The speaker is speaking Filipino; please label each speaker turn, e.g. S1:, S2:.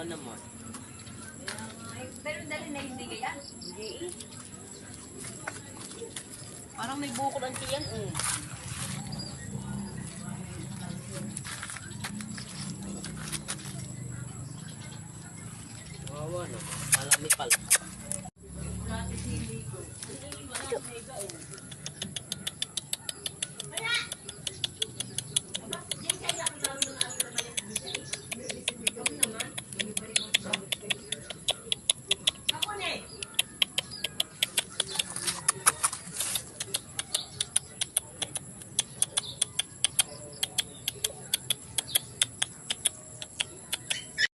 S1: Oo naman. Pero dali na hindi kaya. Hindi eh. Parang may bukol ang tiyan eh. Kawawa naman. Palami pala.